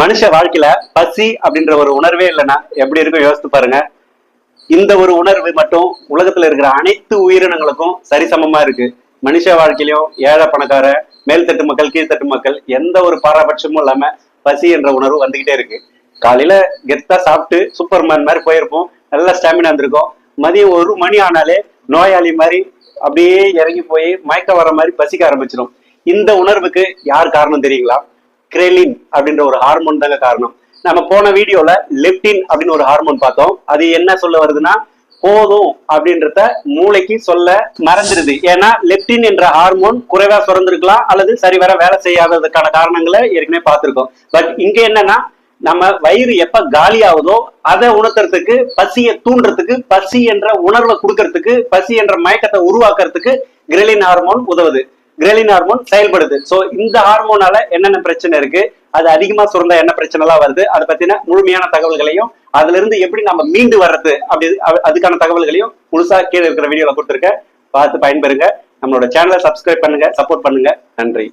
மனுஷ வாழ்க்கையில பசி அப்படின்ற ஒரு உணர்வே இல்லைன்னா எப்படி இருக்கும்? யோசித்து பாருங்க. இந்த ஒரு உணர்வு மட்டும் உலகத்துல இருக்கிற அனைத்து உயிரினங்களுக்கும் சரிசமமா இருக்கு. மனுஷ வாழ்க்கையிலும் ஏழை பணக்கார மேல்தட்டு மக்கள் கீழ்த்தட்டு மக்கள் எந்த ஒரு பாரபட்சமும் இல்லாம பசி என்ற உணர்வு வந்துகிட்டே இருக்கு. காலையில கெத்தா சாப்பிட்டு சூப்பர்மேன் மாதிரி போயிருப்போம். நல்லா ஸ்டாமினா இருந்திருக்கும். மதியம் ஒரு மணி ஆனாலே நோயாளி மாதிரி அப்படியே இறங்கி போய் மயக்க வர மாதிரி பசிக்க ஆரம்பிச்சிடும் இந்த உணர்வுக்கு யார் காரணம் தெரியுங்களா? கிரெலின் அப்படின்ற ஒரு ஹார்மோன் தாங்க காரணம். நம்ம போன வீடியோல லெப்டின் அப்படின்னு ஒரு ஹார்மோன் பார்த்தோம். அது என்ன சொல்ல வருதுன்னா போதும் அப்படின்றத மூளைக்கு சொல்ல மறந்துடுது ஏன்னா லெப்டின் என்ற ஹார்மோன் குறைவா சுரந்திருக்கலாம் அல்லது சரிவர வேலை செய்யாததுக்கான காரணங்களை ஏற்கனவே பார்த்திருக்கோம். பட் இங்க என்னன்னா நம்ம வயிறு எப்ப காலி ஆகுதோ அதை உணர்த்துறதுக்கு பசியை தூண்டுறதுக்கு பசி என்ற உணர்வை கொடுக்கறதுக்கு பசி என்ற மயக்கத்தை உருவாக்குறதுக்கு கிரெலின் ஹார்மோன் உதவுது. கிரெலின் ஹார்மோன் செயல்படுது. சோ இந்த ஹார்மோனால என்னென்ன பிரச்சனை இருக்கு? அது அதிகமா சுரந்தா என்ன பிரச்சனை எல்லாம் வருது? அதை பத்தின முழுமையான தகவல்களையும் அதுல இருந்து எப்படி நம்ம மீண்டு வர்றது அப்படி அது- அதுக்கான தகவல்களையும் முழுசா கீழே இருக்கிற வீடியோல கொடுத்துருக்கேன். பார்த்து பயன்பெறுங்க. நம்மளோட சேனலை சப்ஸ்கிரைப் பண்ணுங்க சப்போர்ட் பண்ணுங்க. நன்றி.